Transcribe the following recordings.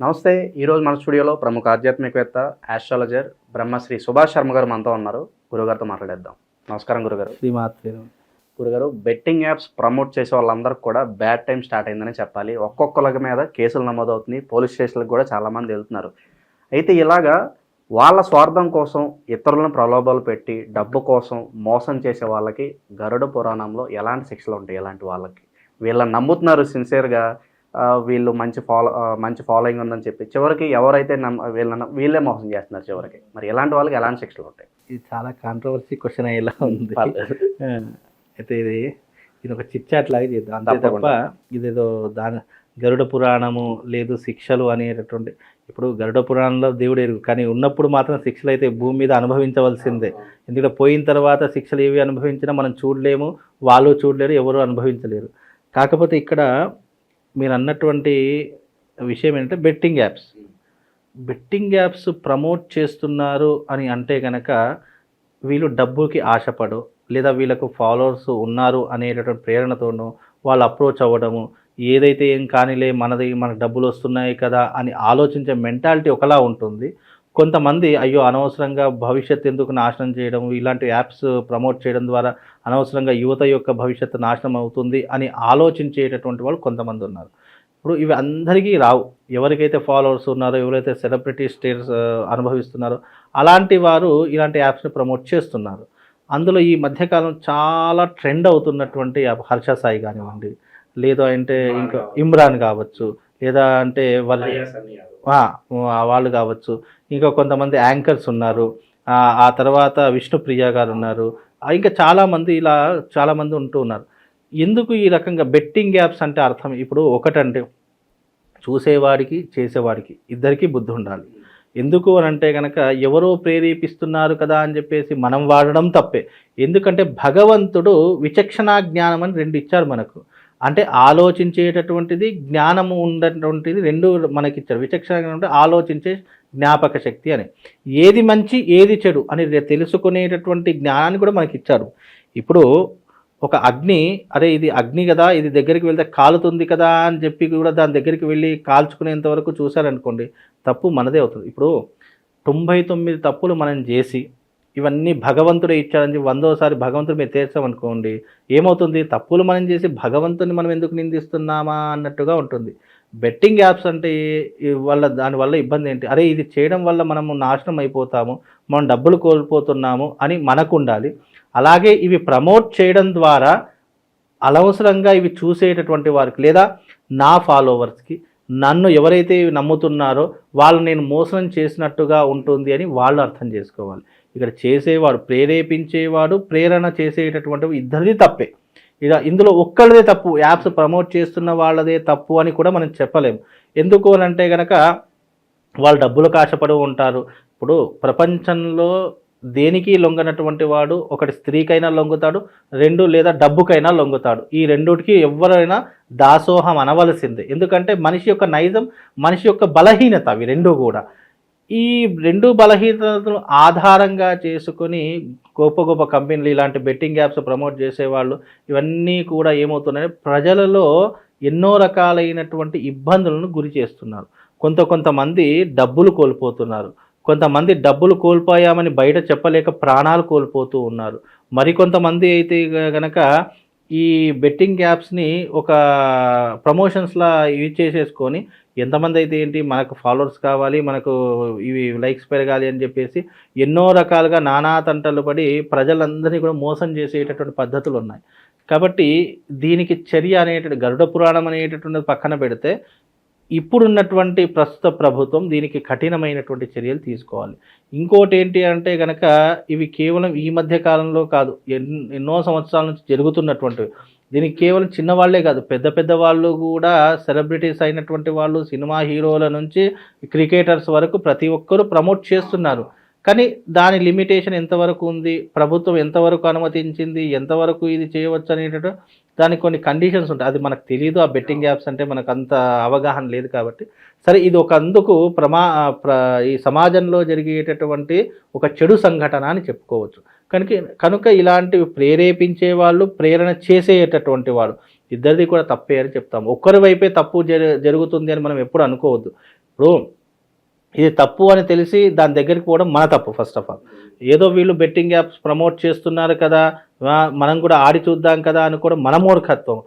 నమస్తే ఈరోజు మన స్టూడియోలో ప్రముఖ ఆధ్యాత్మికవేత్త ఆస్ట్రాలజర్ బ్రహ్మశ్రీ సుభాష్ శర్మ గారు మనతో ఉన్నారు. గురుగారితో మాట్లాడేద్దాం. నమస్కారం గురుగారు. గురుగారు బెట్టింగ్ యాప్స్ ప్రమోట్ చేసే వాళ్ళందరికీ కూడా బ్యాడ్ టైం స్టార్ట్ అయిందని చెప్పాలి. ఒక్కొక్కరి మీద కేసులు నమోదవుతున్నాయి. పోలీస్ స్టేషన్లకు కూడా చాలామంది వెళ్తున్నారు. అయితే ఇలాగా వాళ్ళ స్వార్థం కోసం ఇతరులను ప్రలోభాలు పెట్టి డబ్బు కోసం మోసం చేసే వాళ్ళకి గరుడ పురాణంలో ఎలాంటి శిక్షలు ఉంటాయి? ఎలాంటి వాళ్ళకి? వీళ్ళని నమ్ముతున్నారు సిన్సియర్గా వీళ్ళు మంచి ఫాలో మంచి ఫాలోయింగ్ ఉందని చెప్పి చివరికి ఎవరైతే నమ్మ వీళ్ళని వీళ్ళే మోసం చేస్తున్నారు చివరికి. మరి ఎలాంటి వాళ్ళకి ఎలాంటి శిక్షలు ఉంటాయి? ఇది చాలా కాంట్రవర్సీ క్వశ్చన్ అయ్యేలా ఉంది. అయితే ఇది ఇది ఒక చిట్చాట్ లాగా చేద్దాం. అంతే తప్ప. ఇదేదో దాని గరుడ పురాణము లేదు శిక్షలు అనేటటువంటి ఇప్పుడు గరుడ పురాణంలో దేవుడు ఎరుగు కానీ ఉన్నప్పుడు మాత్రం శిక్షలు అయితే భూమి మీద అనుభవించవలసిందే. ఎందుకంటే పోయిన తర్వాత శిక్షలు ఏవి అనుభవించినా మనం చూడలేము వాళ్ళు చూడలేరు ఎవరు అనుభవించలేరు. కాకపోతే ఇక్కడ మీరు అన్నటువంటి విషయం ఏంటంటే betting apps. Betting apps promote చేస్తున్నారు అని అంటే కనుక వీళ్ళు డబ్బుకి ఆశపడు లేదా వీళ్ళకు ఫాలోవర్స్ ఉన్నారు అనేటటువంటి ప్రేరణతోనూ వాళ్ళు అప్రోచ్ అవ్వడము ఏదైతే ఏం కానిలే మనది మనకు డబ్బులు వస్తున్నాయి కదా అని ఆలోచించే మెంటాలిటీ ఒకలా ఉంటుంది. కొంతమంది అయ్యో అనవసరంగా భవిష్యత్తు ఎందుకు నాశనం చేయడం? ఇలాంటి యాప్స్ ప్రమోట్ చేయడం ద్వారా అనవసరంగా యువత యొక్క భవిష్యత్తు నాశనం అవుతుంది అని ఆలోచించేటటువంటి వాళ్ళు కొంతమంది ఉన్నారు. ఇప్పుడు ఇవి అందరికీ రావు. ఎవరికైతే ఫాలోవర్స్ ఉన్నారో ఎవరైతే సెలబ్రిటీ స్టేటస్ అనుభవిస్తున్నారో అలాంటి వారు ఇలాంటి యాప్స్ని ప్రమోట్ చేస్తున్నారు. అందులో ఈ మధ్యకాలం చాలా ట్రెండ్ అవుతున్నటువంటి హర్ష సాయి కానివ్వండి లేదా అంటే ఇంకా ఇమ్రాన్ కావచ్చు లేదా అంటే వాళ్ళ వాళ్ళు కావచ్చు. ఇంకా కొంతమంది యాంకర్స్ ఉన్నారు. ఆ, తర్వాత విష్ణుప్రియ గారు ఉన్నారు. ఇంకా చాలామంది ఇలా చాలామంది ఉంటూ ఉన్నారు. ఎందుకు ఈ రకంగా బెట్టింగ్ యాప్స్ అంటే అర్థం? ఇప్పుడు ఒకటంటే చూసేవాడికి చేసేవాడికి ఇద్దరికీ బుద్ధి ఉండాలి. ఎందుకు అని అంటే కనుక ఎవరో ప్రేరేపిస్తున్నారు కదా అని చెప్పేసి మనం వాడడం తప్పే. ఎందుకంటే భగవంతుడు విచక్షణా జ్ఞానం అని రెండు ఇచ్చారు మనకు. అంటే ఆలోచించేటటువంటిది జ్ఞానము ఉన్నటువంటిది రెండు మనకిచ్చారు. విచక్షణ అంటే ఆలోచించే జ్ఞాపక శక్తి అని. ఏది మంచి ఏది చెడు అని తెలుసుకునేటటువంటి జ్ఞానాన్ని కూడా మనకి ఇచ్చారు ఇప్పుడు ఒక అగ్ని అరే ఇది అగ్ని కదా ఇది దగ్గరికి వెళ్తే కాలుతుంది కదా అని చెప్పి కూడా దాని దగ్గరికి వెళ్ళి కాల్చుకునేంత వరకు చూశారనుకోండి తప్పు మనదే అవుతుంది. ఇప్పుడు తొంభై తొమ్మిది తప్పులు మనం చేసి ఇవన్నీ భగవంతుడే ఇచ్చాడని చెప్పి వందోసారి భగవంతుడు మీరు తీర్చామనుకోండి ఏమవుతుంది? తప్పులు మనం చేసి భగవంతుని మనం ఎందుకు నిందిస్తున్నామా అన్నట్టుగా ఉంటుంది. బెట్టింగ్ యాప్స్ అంటే వల్ల దానివల్ల ఇబ్బంది ఏంటి? అరే ఇది చేయడం వల్ల మనము నాశనం అయిపోతాము మనం డబ్బులు కోల్పోతున్నాము అని మనకు ఉండాలి అలాగే ఇవి ప్రమోట్ చేయడం ద్వారా అనవసరంగా ఇవి చూసేటటువంటి వారికి లేదా నా ఫాలోవర్స్కి నన్ను ఎవరైతే నమ్ముతున్నారో వాళ్ళు నేను మోసం చేసినట్టుగా ఉంటుంది అని వాళ్ళు అర్థం చేసుకోవాలి. ఇక్కడ చేసేవాడు ప్రేరేపించేవాడు ప్రేరణ చేసేటటువంటి ఇద్దరిది తప్పే. ఇక ఇందులో ఒక్కళ్ళదే తప్పు యాప్స్ ప్రమోట్ చేస్తున్న వాళ్ళదే తప్పు అని కూడా మనం చెప్పలేము. ఎందుకు అని అంటే కనుక వాళ్ళు డబ్బులకు ఆశపడి ఉంటారు. ఇప్పుడు ప్రపంచంలో దేనికి లొంగనటువంటి వాడు? ఒకటి స్త్రీకైనా లొంగుతాడు రెండు లేదా డబ్బుకైనా లొంగుతాడు. ఈ రెండుకి ఎవరైనా దాసోహం అనవలసిందే. ఎందుకంటే మనిషి యొక్క నైజం మనిషి యొక్క బలహీనత అవి రెండు కూడా. ఈ రెండు బలహీనతలు ఆధారంగా చేసుకొని గొప్ప గొప్ప కంపెనీలు ఇలాంటి బెట్టింగ్ యాప్స్ ప్రమోట్ చేసేవాళ్ళు ఇవన్నీ కూడా ఏమవుతున్నాయి ప్రజలలో ఎన్నో రకాలైనటువంటి ఇబ్బందులను గురి చేస్తున్నారు. కొంత కొంతమంది డబ్బులు కోల్పోతున్నారు. కొంతమంది డబ్బులు కోల్పోయామని బయట చెప్పలేక ప్రాణాలు కోల్పోతూ ఉన్నారు. మరికొంతమంది అయితే గనక ఈ బెట్టింగ్ యాప్స్ని ఒక ప్రమోషన్స్లా యూజ్ చేసేసుకొని ఎంతమంది అయితే ఏంటి మనకు ఫాలోవర్స్ కావాలి మనకు ఇవి లైక్స్ పెరగాలి అని చెప్పేసి ఎన్నో రకాలుగా నానా తంటలు పడి ప్రజలందరినీ కూడా మోసం చేసేటటువంటి పద్ధతులు ఉన్నాయి. కాబట్టి దీనికి చర్య అనేటువంటి గరుడ పురాణం అనేటటువంటిది పక్కన పెడితే ఇప్పుడున్నటువంటి ప్రస్తుత ప్రభుత్వం దీనికి కఠినమైనటువంటి చర్యలు తీసుకోవాలి. ఇంకోటి ఏంటి అంటే కనుక ఇవి కేవలం ఈ మధ్య కాలంలో కాదు ఎన్నో సంవత్సరాల నుంచి జరుగుతున్నటువంటివి. దీనికి కేవలం చిన్నవాళ్ళే కాదు పెద్ద పెద్ద వాళ్ళు కూడా సెలబ్రిటీస్ అయినటువంటి వాళ్ళు సినిమా హీరోల నుంచి క్రికెటర్స్ వరకు ప్రతి ఒక్కరూ ప్రమోట్ చేస్తున్నారు. కానీ దాని లిమిటేషన్ ఎంతవరకు ఉంది? ప్రభుత్వం ఎంతవరకు అనుమతించింది? ఎంతవరకు ఇది చేయవచ్చు అనేటట్టు దానికి కొన్ని కండిషన్స్ ఉంటాయి. అది మనకు తెలియదు ఆ బెట్టింగ్ యాప్స్ అంటే మనకు అంత అవగాహన లేదు కాబట్టి. సరే ఇది ఒక అందుకు ప్రమా ప్ర ఈ సమాజంలో జరిగేటటువంటి ఒక చెడు సంఘటన అని చెప్పుకోవచ్చు. కనుక కనుక ఇలాంటివి ప్రేరేపించే వాళ్ళు ప్రేరణ చేసేటటువంటి వాడు ఇద్దరిది కూడా తప్పే అని చెప్తాము. ఒక్కరి వైపే తప్పు జరుగుతుంది అని మనం ఎప్పుడు అనుకోవద్దు. ఇప్పుడు ఇది తప్పు అని తెలిసి దాని దగ్గరికి పోవడం మన తప్పు ఫస్ట్ ఆఫ్ ఆల్ ఏదో వీళ్ళు బెట్టింగ్ యాప్స్ ప్రమోట్ చేస్తున్నారు కదా మనం కూడా ఆడి చూద్దాం కదా అని కూడా మన మూర్ఖత్వం.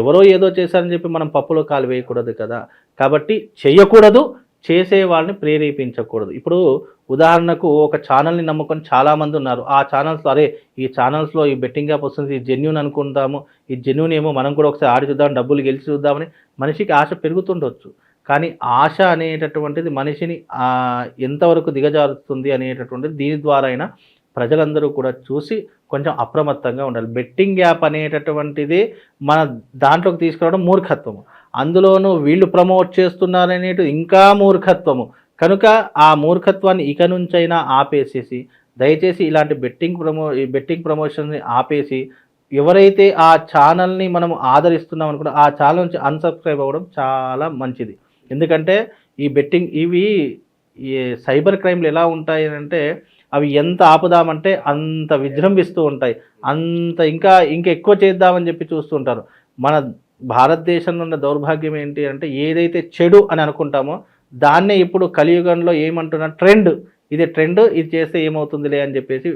ఎవరో ఏదో చేశారని చెప్పి మనం పప్పులో కాలు వేయకూడదు కదా. కాబట్టి చేయకూడదు చేసే వాళ్ళని ప్రేరేపించకూడదు. ఇప్పుడు ఉదాహరణకు ఒక ఛానల్ని నమ్ముకొని చాలామంది ఉన్నారు. ఆ ఛానల్స్లో అరే ఈ ఛానల్స్లో ఈ బెట్టింగ్ యాప్ వస్తుంది ఈ జెన్యున్ అనుకుందాము ఈ జెన్యున్ ఏమో మనం కూడా ఒకసారి ఆడి చూద్దాం డబ్బులు గెలిచి చూద్దామని మనిషికి ఆశ పెరుగుతుండొచ్చు. కానీ ఆశ అనేటటువంటిది మనిషిని ఎంతవరకు దిగజారుతుంది అనేటటువంటిది దీని ద్వారా అయినా ప్రజలందరూ కూడా చూసి కొంచెం అప్రమత్తంగా ఉండాలి. బెట్టింగ్ యాప్ అనేటటువంటిది మన దాంట్లోకి తీసుకురావడం మూర్ఖత్వము. అందులోనూ వీళ్ళు ప్రమోట్ చేస్తున్నారనేది ఇంకా మూర్ఖత్వము. కనుక ఆ మూర్ఖత్వాన్ని ఇక నుంచైనా ఆపేసేసి దయచేసి ఇలాంటి బెట్టింగ్ ప్రమో ఈ బెట్టింగ్ ప్రమోషన్ని ఆపేసి ఎవరైతే ఆ ఛానల్ని మనం ఆదరిస్తున్నాం అనుకుంటే ఆ ఛానల్ నుంచి అన్సబ్స్క్రైబ్ అవ్వడం చాలా మంచిది. ఎందుకంటే ఈ బెట్టింగ్ ఇవి ఈ సైబర్ క్రైమ్లు ఎలా ఉంటాయి అంటే అవి ఎంత ఆపుదామంటే అంత విజృంభిస్తూ ఉంటాయి. అంత ఇంకా ఇంకా ఎక్కువ చేద్దామని చెప్పి చూస్తుంటారు మన భారతదేశంలో ఉన్న దౌర్భాగ్యం ఏంటి అంటే ఏదైతే చెడు అని అనుకుంటామో దాన్నే ఇప్పుడు కలియుగంలో ఏమంటున్నా ట్రెండ్ ఇది ట్రెండ్ ఇది చేస్తే ఏమవుతుందిలే అని చెప్పేసి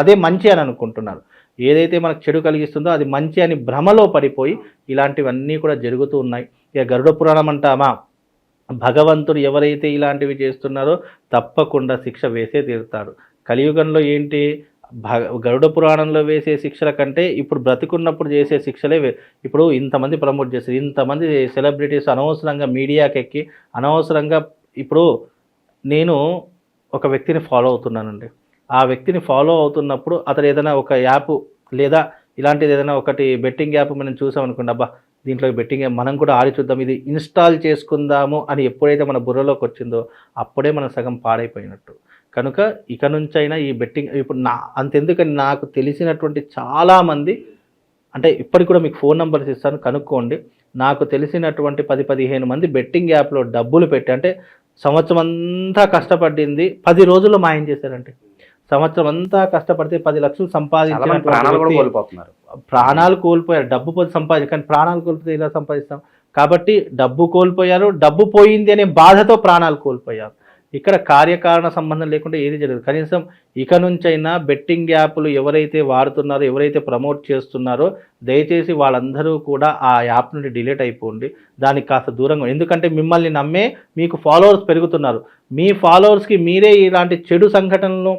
అదే మంచి అని అనుకుంటున్నారు. ఏదైతే మనకు చెడు కలిగిస్తుందో అది మంచి అని భ్రమలో పడిపోయి ఇలాంటివన్నీ కూడా జరుగుతూ ఉన్నాయి. ఇక గరుడ పురాణం అంటామా? భగవంతుడు ఎవరైతే ఇలాంటివి చేస్తున్నారో తప్పకుండా శిక్ష వేసే తీరుతాడు. కలియుగంలో ఏంటి? భగ గరుడ పురాణంలో వేసే శిక్షల కంటే ఇప్పుడు బ్రతికున్నప్పుడు చేసే శిక్షలే ఇప్పుడు ఇంతమంది ప్రమోట్ చేస్తారు. ఇంతమంది సెలబ్రిటీస్ అనవసరంగా మీడియాకి ఎక్కి అనవసరంగా ఇప్పుడు నేను ఒక వ్యక్తిని ఫాలో అవుతున్నానండి. ఆ వ్యక్తిని ఫాలో అవుతున్నప్పుడు అతను ఏదైనా ఒక యాప్ లేదా ఇలాంటిది ఏదైనా ఒకటి బెట్టింగ్ యాప్ మనం చూసామనుకోండి అబ్బా దీంట్లో బెట్టింగ్ మనం కూడా ఆడి చూద్దాం ఇది ఇన్స్టాల్ చేసుకుందాము అని ఎప్పుడైతే మన బుర్రలోకి వచ్చిందో అప్పుడే మనం సగం పాడైపోయినట్టు. కనుక ఇక నుంచైనా ఈ బెట్టింగ్ ఇప్పుడు నా అంతెందుకని నాకు తెలిసినటువంటి చాలామంది అంటే ఇప్పటికి కూడా మీకు ఫోన్ నెంబర్స్ ఇస్తాను కనుక్కోండి. నాకు తెలిసినటువంటి పది పదిహేను మంది బెట్టింగ్ యాప్లో డబ్బులు పెట్టి అంటే సంవత్సరం అంతా కష్టపడింది పది రోజుల్లో మాయం చేశారంటే. సంవత్సరం అంతా కష్టపడితే పది లక్షలు సంపాదించిన కోల్పోతున్నారు. ప్రాణాలు కోల్పోయారు. డబ్బు పోతే సంపాదించారు కానీ ప్రాణాలు కోల్పోతే ఇలా సంపాదిస్తాం? కాబట్టి డబ్బు కోల్పోయారు డబ్బు పోయింది అనే బాధతో ప్రాణాలు కోల్పోయారు. ఇక్కడ కార్యకారణ సంబంధం లేకుండా ఏది జరగదు. కనీసం ఇక నుంచైనా బెట్టింగ్ యాప్లు ఎవరైతే వాడుతున్నారో ఎవరైతే ప్రమోట్ చేస్తున్నారో దయచేసి వాళ్ళందరూ కూడా ఆ యాప్ నుండి డిలీట్ అయిపోండి. దానికి కాస్త దూరంగా ఎందుకంటే మిమ్మల్ని నమ్మే మీకు ఫాలోవర్స్ పెరుగుతున్నారు. మీ ఫాలోవర్స్కి మీరే ఇలాంటి చెడు సంఘటనలు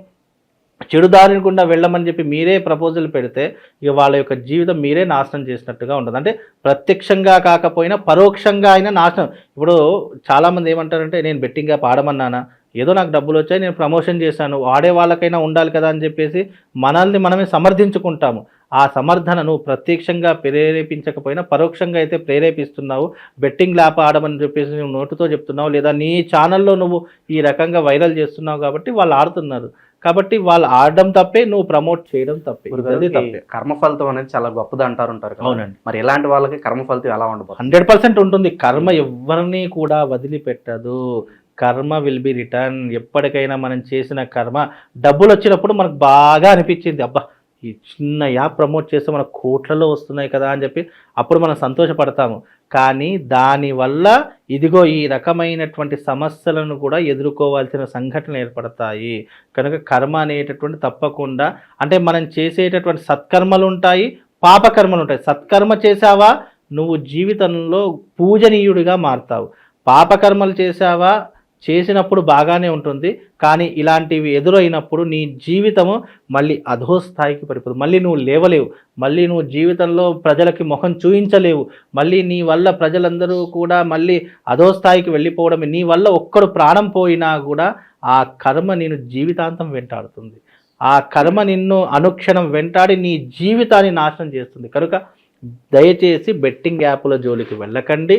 చెడుదారిని గుండా వెళ్ళమని చెప్పి మీరే ప్రపోజల్ పెడితే ఇక వాళ్ళ యొక్క జీవితం మీరే నాశనం చేసినట్టుగా ఉంటుంది అంటే ప్రత్యక్షంగా కాకపోయినా పరోక్షంగా అయినా నాశనం. ఇప్పుడు చాలామంది ఏమంటారంటే నేను బెట్టింగ్ పాడమన్నానా? ఏదో నాకు డబ్బులు వచ్చాయి నేను ప్రమోషన్ చేశాను ఆడే వాళ్ళకైనా ఉండాలి కదా అని చెప్పేసి మనల్ని మనమే సమర్థించుకుంటాము. ఆ సమర్థన నువ్వు ప్రత్యక్షంగా ప్రేరేపించకపోయినా పరోక్షంగా అయితే ప్రేరేపిస్తున్నావు బెట్టింగ్ ల్యాప్ ఆడమని చెప్పేసి నువ్వు నోటుతో చెప్తున్నావు లేదా నీ ఛానల్లో నువ్వు ఈ రకంగా వైరల్ చేస్తున్నావు కాబట్టి వాళ్ళు ఆడుతున్నారు. కాబట్టి వాళ్ళు ఆడడం తప్పే నువ్వు ప్రమోట్ చేయడం తప్పే. గురుగారు, ఇది ఈ తప్పే. కర్మ ఫలితం అనేది చాలా గొప్పది అంటారు. అవునండి. మరి ఇలాంటి వాళ్ళకి కర్మ ఫలితం ఎలా ఉండబోతుంది? హండ్రెడ్ పర్సెంట్ ఉంటుంది. కర్మ ఎవరిని కూడా వదిలిపెట్టదు. కర్మ విల్ బి రిటర్న్ ఎప్పటికైనా మనం చేసిన కర్మ డబ్బులు వచ్చినప్పుడు మనకు బాగా అనిపించింది. అబ్బా ఈ చిన్న యాప్ ప్రమోట్ చేస్తే మనకు కోట్లలో వస్తున్నాయి కదా అని చెప్పి అప్పుడు మనం సంతోషపడతాము. కానీ దానివల్ల ఇదిగో ఈ రకమైనటువంటి సమస్యలను కూడా ఎదుర్కోవాల్సిన సంఘటనలు ఏర్పడతాయి. కనుక కర్మ అనేటటువంటి తప్పకుండా అంటే మనం చేసేటటువంటి సత్కర్మలు ఉంటాయి పాపకర్మలు ఉంటాయి. సత్కర్మ చేసావా నువ్వు జీవితంలో పూజనీయుడిగా మారుతావు. పాపకర్మలు చేసావా చేసినప్పుడు బాగానే ఉంటుంది కానీ ఇలాంటివి ఎదురైనప్పుడు నీ జీవితము మళ్ళీ అధోస్థాయికి పడిపోతుంది మళ్ళీ నువ్వు లేవలేవు. మళ్ళీ నువ్వు జీవితంలో ప్రజలకి మొహం చూయించలేవు. మళ్ళీ నీ వల్ల ప్రజలందరూ కూడా మళ్ళీ అధోస్థాయికి వెళ్ళిపోవడమే. నీ వల్ల ఒక్కడు ప్రాణం పోయినా కూడా ఆ కర్మ నేను జీవితాంతం వెంటాడుతుంది. ఆ కర్మ నిన్ను అనుక్షణం వెంటాడి నీ జీవితాన్ని నాశనం చేస్తుంది. కనుక దయచేసి బెట్టింగ్ యాప్ల జోలికి వెళ్ళకండి.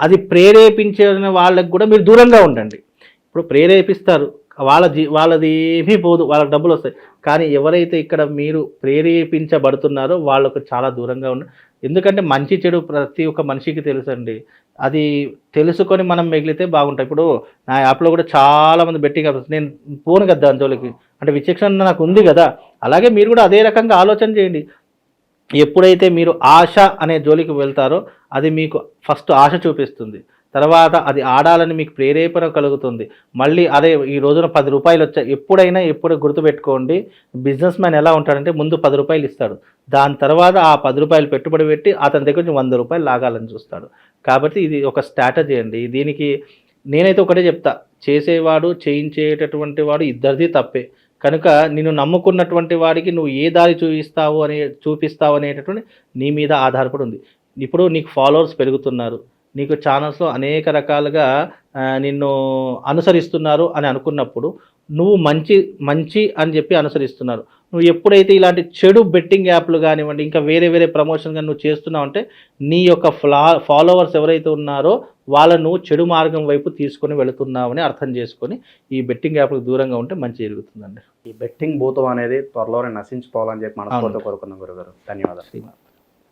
అది ప్రేరేపించిన వాళ్ళకి కూడా మీరు దూరంగా ఉండండి. ఇప్పుడు ప్రేరేపిస్తారు. వాళ్ళ జీ వాళ్ళది ఏమీ పోదు. వాళ్ళకి డబ్బులు వస్తాయి. కానీ ఎవరైతే ఇక్కడ మీరు ప్రేరేపించబడుతున్నారో వాళ్ళకు చాలా దూరంగా ఉండ ఎందుకంటే మంచి చెడు ప్రతి ఒక్క మనిషికి తెలుసండి. అది తెలుసుకొని మనం మిగిలితే బాగుంటాయి ఇప్పుడు నా యాప్లో కూడా చాలా మంది బెట్టింగ్ యాప్స్ నేను పోను కదా దాని జోలికి. అంటే విచక్షణ నాకు ఉంది కదా. అలాగే మీరు కూడా అదే రకంగా ఆలోచన చేయండి. ఎప్పుడైతే మీరు ఆశ అనే జోలికి వెళ్తారో అది మీకు ఫస్ట్ ఆశ చూపిస్తుంది. తర్వాత అది ఆడాలని మీకు ప్రేరేపణ కలుగుతుంది. మళ్ళీ అదే ఈ రోజున పది రూపాయలు వచ్చాయి ఎప్పుడైనా ఎప్పుడు గుర్తుపెట్టుకోండి. బిజినెస్ మ్యాన్ ఎలా ఉంటాడంటే ముందు పది రూపాయలు ఇస్తాడు. దాని తర్వాత ఆ పది రూపాయలు పెట్టుబడి పెట్టి అతని దగ్గర నుంచి వంద రూపాయలు లాగాలని చూస్తాడు. కాబట్టి ఇది ఒక స్ట్రాటజీ అండి. దీనికి నేనైతే ఒకటే చెప్తా. చేసేవాడు చేయించేటటువంటి వాడు ఇద్దరిది తప్పే. కనుక నిన్ను నమ్ముకున్నటువంటి వాడికి నువ్వు ఏ దారి చూపిస్తావు అనే చూపిస్తావు అనేటటువంటి నీ మీద ఆధారపడి ఉంది. ఇప్పుడు నీకు ఫాలోవర్స్ పెరుగుతున్నారు. నీకు ఛానల్స్లో అనేక రకాలుగా నిన్ను అనుసరిస్తున్నారు అని అనుకున్నప్పుడు నువ్వు మంచి మంచి అని చెప్పి అనుసరిస్తున్నారు. నువ్వు ఎప్పుడైతే ఇలాంటి చెడు బెట్టింగ్ యాప్లు కానివ్వండి ఇంకా వేరే వేరే ప్రమోషన్ కానీ నువ్వు చేస్తున్నావు అంటే నీ యొక్క ఫ్లా ఫాలోవర్స్ ఎవరైతే ఉన్నారో వాళ్ళను నువ్వు చెడు మార్గం వైపు తీసుకొని వెళుతున్నావని అర్థం చేసుకొని ఈ బెట్టింగ్ యాప్లకు దూరంగా ఉంటే మంచి జరుగుతుందండి. ఈ బెట్టింగ్ భూతం అనేది త్వరలోనే నశించిపోవాలని చెప్పి అవును. కోరుకున్నాం గురుగారు. ధన్యవాదాలు.